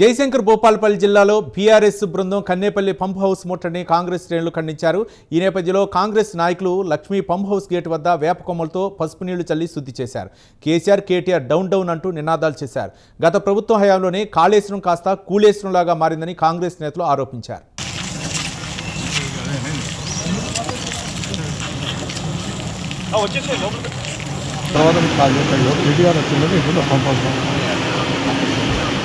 జయశంకర్ భూపాలపల్లి జిల్లాలో బీఆర్ఎస్ బృందం Kannepalli pump house ముట్టడిని కాంగ్రెస్ శ్రేణులు ఖండించారు. ఈ నేపథ్యంలో కాంగ్రెస్ నాయకులు లక్ష్మీ పంప్ హౌస్ గేట్ వద్ద వేప కొమ్మలతో పసుపు నీళ్ళు చల్లి శుద్ధి చేశారు. కేసీఆర్ కేటీఆర్ డౌన్ డౌన్ అంటూ నినాదాలు చేశారు. గత ప్రభుత్వ హయాంలోనే కాళేశ్వరం కాస్త కూలేశ్వరంలాగా మారిందని కాంగ్రెస్ నేతలు ఆరోపించారు. తర్వాత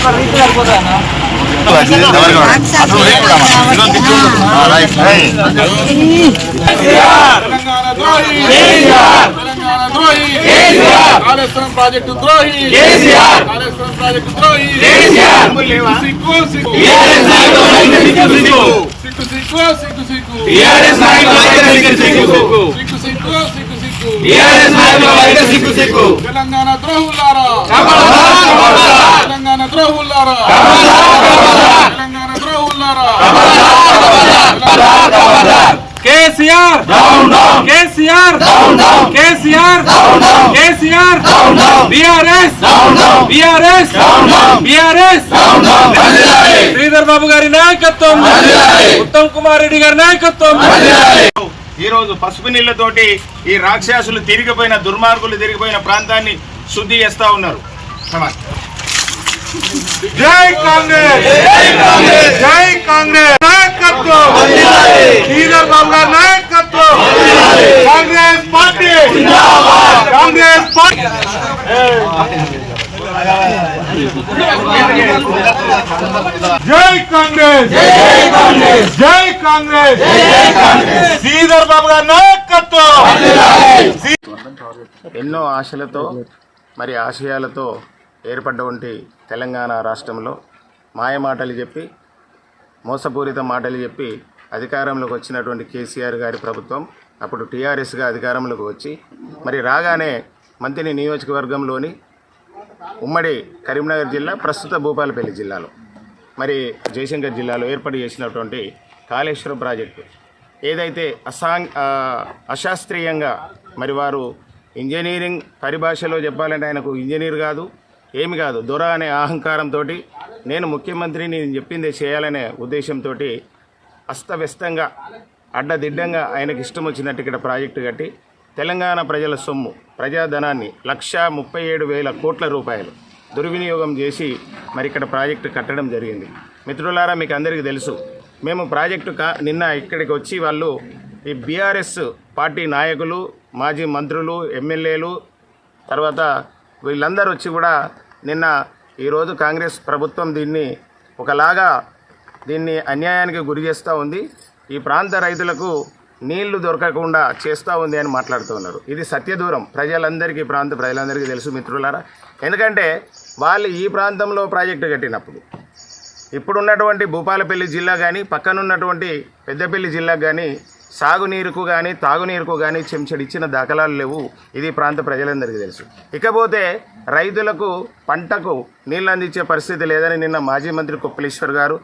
మరి తెలంగాణ ద్రోహి ద్రోహి కాళేశ్వరం ప్రాజెక్టు ద్రోహి కాళేశ్వరం ప్రాజెక్టు ద్రోహి సిగ్గు సిగ్గు సిగ్గు సిగ్గు తెలంగాణ ద్రోహులారా. తెలంగాణ ద్రోహులారా. Telangana ద్రోహులారా. KCR. KCR. KCR. KCR. BRS. BRS. BRS. Sridhar Babu గారి నాయకత్వం. ఉత్తమ్ కుమార్ రెడ్డి గారి నాయకత్వం. ఈ రోజు పసుపు నీళ్ళతోటి ఈ రాక్షసులు తిరిగిపోయిన దుర్మార్గులు తిరిగిపోయిన ప్రాంతాన్ని శుద్ధి చేస్తా ఉన్నారు. జై కాంగ్రెస్! జై కాంగ్రెస్! నాయకత్వం! శ్రీధర్ బాబు గారి నాయకత్వం! కాంగ్రెస్ పార్టీ! కాంగ్రెస్ పార్టీ! జై కాంగ్రెస్! జై కాంగ్రెస్! జై కాంగ్రెస్. శ్రీధర్ బాబు గారి నాయకత్వం. ఎన్నో ఆశలతో మరి ఆశయాలతో ఏర్పడ్డవంటి తెలంగాణ రాష్ట్రంలో మాయ మాటలు చెప్పి మోసపూరిత మాటలు చెప్పి అధికారంలోకి వచ్చినటువంటి కేసీఆర్ గారి ప్రభుత్వం అప్పుడు టీఆర్ఎస్గా అధికారంలోకి వచ్చి మరి రాగానే మంతిని నియోజకవర్గంలోని ఉమ్మడి కరీంనగర్ జిల్లా ప్రస్తుత భూపాలపల్లి జిల్లాలో మరి జయశంకర్ జిల్లాలో ఏర్పాటు చేసినటువంటి కాళేశ్వరం ప్రాజెక్టు. ఏదైతే అసాంగ్ అశాస్త్రీయంగా మరి వారు ఇంజనీరింగ్ పరిభాషలో చెప్పాలంటే ఆయనకు ఇంజనీర్ కాదు ఏమి కాదు దొర అనే అహంకారంతో నేను ముఖ్యమంత్రిని నేను చెప్పిందే చేయాలనే ఉద్దేశంతో అస్తవ్యస్తంగా అడ్డదిడ్డంగా ఆయనకి ఇష్టం వచ్చినట్టు ఇక్కడ ప్రాజెక్టు కట్టి తెలంగాణ ప్రజల సొమ్ము ప్రజాధనాన్ని లక్షా ముప్పై ఏడు వేల కోట్ల రూపాయలు దుర్వినియోగం చేసి మరి ఇక్కడ ప్రాజెక్టు కట్టడం జరిగింది. మిత్రులారా మీకు అందరికీ తెలుసు మేము ప్రాజెక్టు కా నిన్న ఇక్కడికి వచ్చి వాళ్ళు ఈ బీఆర్ఎస్ పార్టీ నాయకులు మాజీ మంత్రులు ఎమ్మెల్యేలు తర్వాత వీళ్ళందరూ వచ్చి కూడా నిన్న ఈరోజు కాంగ్రెస్ ప్రభుత్వం దీన్ని ఒకలాగా దీన్ని అన్యాయానికి గురి చేస్తూ ఉంది. ఈ ప్రాంత రైతులకు నీళ్ళు దొరకకుండా చేస్తూ ఉంది అని మాట్లాడుతున్నారు ఇది సత్యదూరం. ప్రజలందరికీ ప్రాంత ప్రజలందరికీ తెలుసు మిత్రులారా. ఎందుకంటే వాళ్ళు ఈ ప్రాంతంలో ప్రాజెక్టు కట్టినప్పుడు ఇప్పుడున్నటువంటి భూపాలపల్లి జిల్లా కానీ పక్కనున్నటువంటి పెద్దపల్లి జిల్లాకు కానీ సాగునీరుకు కానీ తాగునీరుకు కానీ చెంచడిచ్చిన దాఖలాలు లేవు. ఇది ప్రాంత ప్రజలందరికీ తెలుసు. ఇకపోతే రైతులకు పంటకు నీళ్ళు అందించే పరిస్థితి లేదని నిన్న మాజీ మంత్రి కొప్పలేశ్వర్ గారు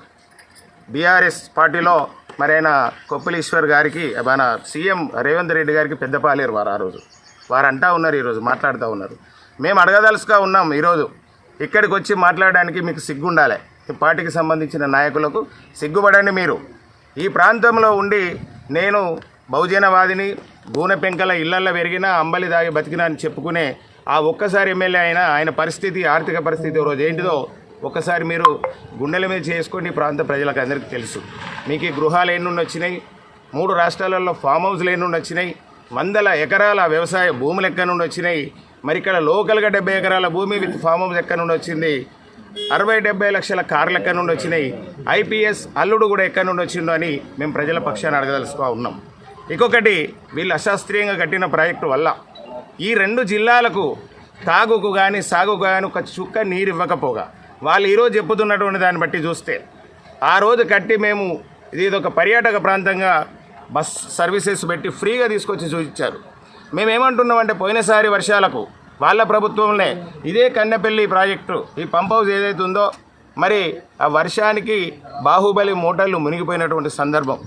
బీఆర్ఎస్ పార్టీలో మరైన కొప్పలేశ్వర్ గారికి మన సీఎం రేవంత్ రెడ్డి గారికి పెద్దపాలేరు వారు ఆ రోజు. వారు అంటా ఉన్నారు ఈరోజు మాట్లాడుతూ ఉన్నారు. మేము అడగదలుసుగా ఉన్నాం ఈరోజు. ఇక్కడికి వచ్చి మాట్లాడడానికి మీకు సిగ్గుండాలి. పార్టీకి సంబంధించిన నాయకులకు సిగ్గుపడండి మీరు. ఈ ప్రాంతంలో ఉండి నేను బహుజనవాదిని గూనె పెంకల ఇళ్ళల్లో పెరిగినా అంబలి దాగి బతికినా అని చెప్పుకునే ఆ ఒక్కసారి ఎమ్మెల్యే అయినా ఆయన పరిస్థితి ఆర్థిక పరిస్థితి రోజు ఏంటిదో ఒక్కసారి మీరు గుండెల మీద చేసుకొని ప్రాంత ప్రజలకు అందరికీ తెలుసు. మీకు ఈ గృహాలు ఎన్నుండి వచ్చినాయి? మూడు రాష్ట్రాలలో ఫామ్ హౌస్లు ఎన్ని వచ్చినాయి? వందల ఎకరాల వ్యవసాయ భూములు ఎక్కడ నుండి వచ్చినాయి? మరి ఇక్కడ లోకల్గా డెబ్బై ఎకరాల భూమి విత్ ఫామ్ హౌస్ ఎక్కడి నుండి వచ్చింది? అరవై డెబ్బై లక్షల కార్లు ఎక్కడి నుండి వచ్చినాయి? ఐపీఎస్ అల్లుడు కూడా ఎక్కడి నుండి వచ్చిందో అని మేము ప్రజల పక్షాన్ని అడగదలుచుకో ఉన్నాం. ఇంకొకటి వీళ్ళు అశాస్త్రీయంగా కట్టిన ప్రాజెక్టు వల్ల ఈ రెండు జిల్లాలకు తాగుకు కానీ సాగుకు కానీ ఒక చుక్క నీరు ఇవ్వకపోగా వాళ్ళు ఈరోజు చెప్పుతున్నటువంటి దాన్ని బట్టి చూస్తే ఆ రోజు కట్టి మేము ఇది ఒక పర్యాటక ప్రాంతంగా బస్ సర్వీసెస్ పెట్టి ఫ్రీగా తీసుకొచ్చి చూపించారు. మేమేమంటున్నామంటే పోయినసారి వర్షాలకు వాళ్ళ ప్రభుత్వంలో. ఇదే కన్నెపల్లి ప్రాజెక్టు. ఈ పంప్ హౌస్ ఏదైతే ఉందో మరి ఆ వర్షానికి బాహుబలి మోటార్లు మునిగిపోయినటువంటి సందర్భం.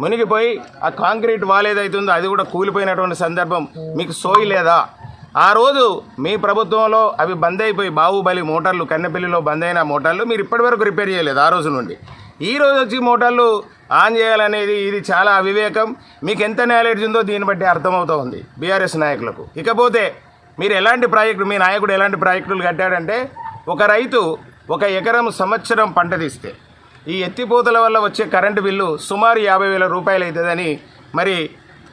మునిగిపోయి ఆ కాంక్రీట్ వాల్ ఏదైతుందో అది కూడా కూలిపోయినటువంటి సందర్భం. మీకు సోయి లేదా? ఆ రోజు మీ ప్రభుత్వంలో అవి బంద్ అయిపోయి బాహుబలి మోటార్లు కన్నెపల్లిలో బంద్ అయిన మోటార్లు మీరు ఇప్పటివరకు రిపేర్ చేయలేదు ఆ రోజు నుండి. ఈ రోజు వచ్చి మోటార్లు ఆన్ చేయాలనేది ఇది చాలా అవివేకం. మీకు ఎంత నాలెడ్జ్ ఉందో దీన్ని బట్టి అర్థమవుతూ ఉంది బీఆర్ఎస్ నాయకులకు. ఇకపోతే మీరు ఎలాంటి ప్రాజెక్టు మీ నాయకుడు ఎలాంటి ప్రాజెక్టులు కట్టాడంటే ఒక రైతు ఒక ఎకరం సంవత్సరం పంట తీస్తే ఈ ఎత్తిపోతల వల్ల వచ్చే కరెంటు బిల్లు సుమారు యాభై వేల రూపాయలు అవుతుందని మరి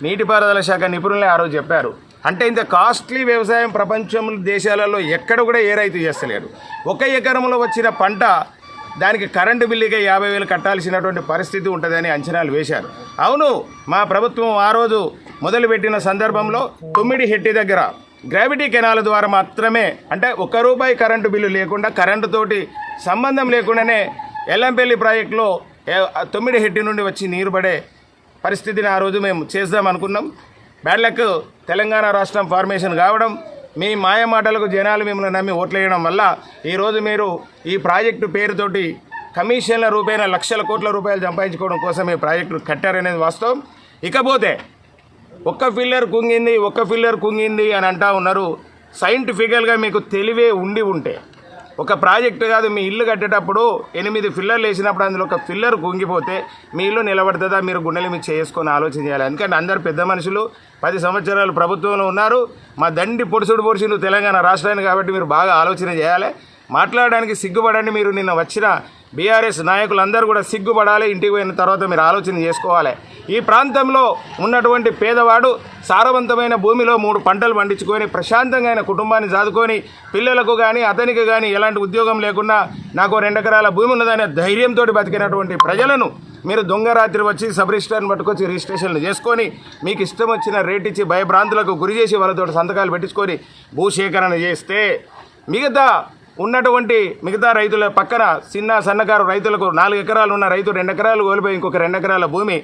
నీటిపారుదల శాఖ నిపుణులే ఆ రోజు చెప్పారు. అంటే ఇంత కాస్ట్లీ వ్యవసాయం ప్రపంచం దేశాలలో ఎక్కడ కూడా ఏ రైతు చేస్తలేరు ఒక ఎకరంలో వచ్చిన పంట దానికి కరెంటు బిల్లుగా యాభై వేలు కట్టాల్సినటువంటి పరిస్థితి ఉంటుందని అంచనాలు వేశారు. అవును మా ప్రభుత్వం ఆ రోజు మొదలుపెట్టిన సందర్భంలో తొమ్మిది హెట్టి దగ్గర గ్రావిటీ కెనాల్ ద్వారా మాత్రమే అంటే ఒక్క రూపాయి కరెంటు బిల్లు లేకుండా కరెంటుతోటి సంబంధం లేకుండానే ఎల్లంపల్లి ప్రాజెక్టులో ఏ- తొమ్మిది హెట్టి నుండి వచ్చి నీరు పడే పరిస్థితిని ఆ రోజు మేము చేద్దాం అనుకున్నాం. బ్యాడ్ లక్ తెలంగాణ రాష్ట్రం ఫార్మేషన్ కావడం మీ మాయ మాటలకు జనాలు మిమ్మల్ని నమ్మి ఓట్లేయడం వల్ల ఈరోజు మీరు ఈ ప్రాజెక్టు పేరుతోటి కమిషన్ల రూపేణ లక్షల కోట్ల రూపాయలు సంపాదించుకోవడం కోసం ఈ ప్రాజెక్టు కట్టారనేది వాస్తవం. ఇకపోతే ఒక్క ఫిల్లర్ కుంగింది ఒక్క ఫిల్లర్ కుంగింది అని అంటా ఉన్నారు. సైంటిఫికల్గా మీకు తెలివే ఉండి ఉంటే ఒక ప్రాజెక్ట్ కాదు మీ ఇల్లు కట్టేటప్పుడు ఎనిమిది ఫిల్లర్లు వేసినప్పుడు అందులో ఒక ఫిల్లర్ కుంగిపోతే మీ ఇల్లు నిలబడుతుందా మీరు గుండెలు మీకు చేసుకొని ఆలోచన చేయాలి. ఎందుకంటే అందరు పెద్ద మనుషులు పది సంవత్సరాలు ప్రభుత్వంలో ఉన్నారు. మా దండి పొడుసుడు పొడిచిండు తెలంగాణ రాష్ట్రాన్ని కాబట్టి మీరు బాగా ఆలోచన చేయాలి. మాట్లాడడానికి సిగ్గుపడండి మీరు నిన్న వచ్చిన బీఆర్ఎస్ నాయకులందరూ కూడా సిగ్గుపడాలి. ఇంటికి పోయిన తర్వాత మీరు ఆలోచన చేసుకోవాలి. ఈ ప్రాంతంలో ఉన్నటువంటి పేదవాడు సారవంతమైన భూమిలో మూడు పంటలు పండించుకొని ప్రశాంతంగా ఆయన కుటుంబాన్ని సాదుకొని పిల్లలకు కానీ అతనికి కానీ ఎలాంటి ఉద్యోగం లేకుండా నాకు రెండు ఎకరాల భూమి ఉన్నదనే ధైర్యంతో బతికినటువంటి ప్రజలను మీరు దొంగ రాత్రి వచ్చి సబ్ రిజిస్టర్ని పట్టుకొచ్చి రిజిస్ట్రేషన్లు చేసుకొని మీకు ఇష్టం వచ్చిన రేట్ ఇచ్చి భయభ్రాంతులకు గురి చేసి వాళ్ళతో సంతకాలు పెట్టించుకొని భూసేకరణ చేస్తే మిగతా ఉన్నటువంటి మిగతా రైతుల పక్కన చిన్న సన్నకారు రైతులకు నాలుగు ఎకరాలు ఉన్న రైతు రెండు ఎకరాలు కోల్పోయి ఇంకొక రెండు ఎకరాల భూమి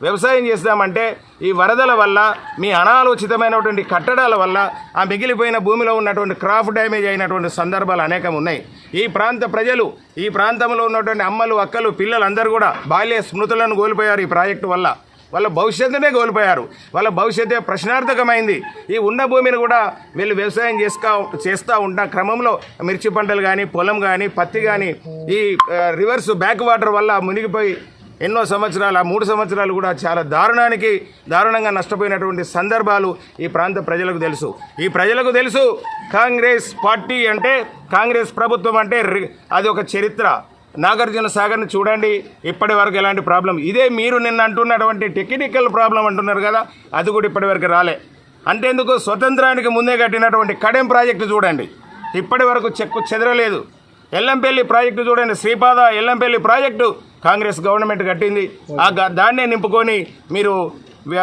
వ్యవసాయం చేస్తామంటే ఈ వరదల వల్ల మీ అనాలోచితమైనటువంటి కట్టడాల వల్ల ఆ మిగిలిపోయిన భూమిలో ఉన్నటువంటి క్రాప్ డ్యామేజ్ అయినటువంటి సందర్భాలు అనేకం ఉన్నాయి. ఈ ప్రాంత ప్రజలు ఈ ప్రాంతంలో ఉన్నటువంటి అమ్మలు అక్కలు పిల్లలు అందరూ కూడా బాల్య స్మృతులను కోల్పోయారు ఈ ప్రాజెక్టు వల్ల. వాళ్ళ భవిష్యత్తునే కోల్పోయారు. వాళ్ళ భవిష్యత్తే ప్రశ్నార్థకమైంది. ఈ ఉన్న భూమిని కూడా వీళ్ళు వ్యవసాయం చేసుకా చేస్తూ ఉన్న క్రమంలో మిర్చి పంటలు కానీ పొలం కానీ పత్తి కానీ ఈ రివర్స్ బ్యాక్ వాటర్ వల్ల మునిగిపోయి ఎన్నో సంవత్సరాలు ఆ మూడు సంవత్సరాలు కూడా చాలా దారుణానికి దారుణంగా నష్టపోయినటువంటి సందర్భాలు ఈ ప్రాంత ప్రజలకు తెలుసు. ఈ ప్రజలకు తెలుసు కాంగ్రెస్ పార్టీ అంటే కాంగ్రెస్ ప్రభుత్వం అంటే రి- అది ఒక చరిత్ర. నాగార్జున సాగర్ని చూడండి ఇప్పటి వరకు ఎలాంటి ప్రాబ్లం. ఇదే మీరు నిన్న అంటున్నటువంటి టెక్నికల్ ప్రాబ్లం అంటున్నారు కదా అది కూడా ఇప్పటివరకు రాలే. అంటేందుకు స్వతంత్రానికి ముందే కట్టినటువంటి కడెం ప్రాజెక్టు చూడండి. ఇప్పటి వరకు చెక్కు చెదరలేదు. ఎల్లంపల్లి ప్రాజెక్టు చూడండి శ్రీపాద ఎల్లంపల్లి ప్రాజెక్టు కాంగ్రెస్ గవర్నమెంట్ కట్టింది. ఆ గ- దాన్నే నింపుకొని మీరు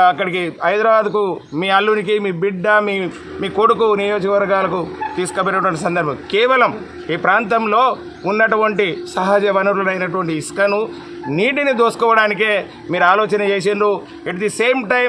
అక్కడికి హైదరాబాద్కు మీ అల్లునికి మీ బిడ్డ మీ మీ కొడుకు నియోజకవర్గాలకు తీసుకుపోయినటువంటి సందర్భం. కేవలం ఈ ప్రాంతంలో ఉన్నటువంటి సహజ వనరులైనటువంటి ఇసుకను నీటిని దోసుకోవడానికే మీరు ఆలోచన చేసిండ్రు. At the same time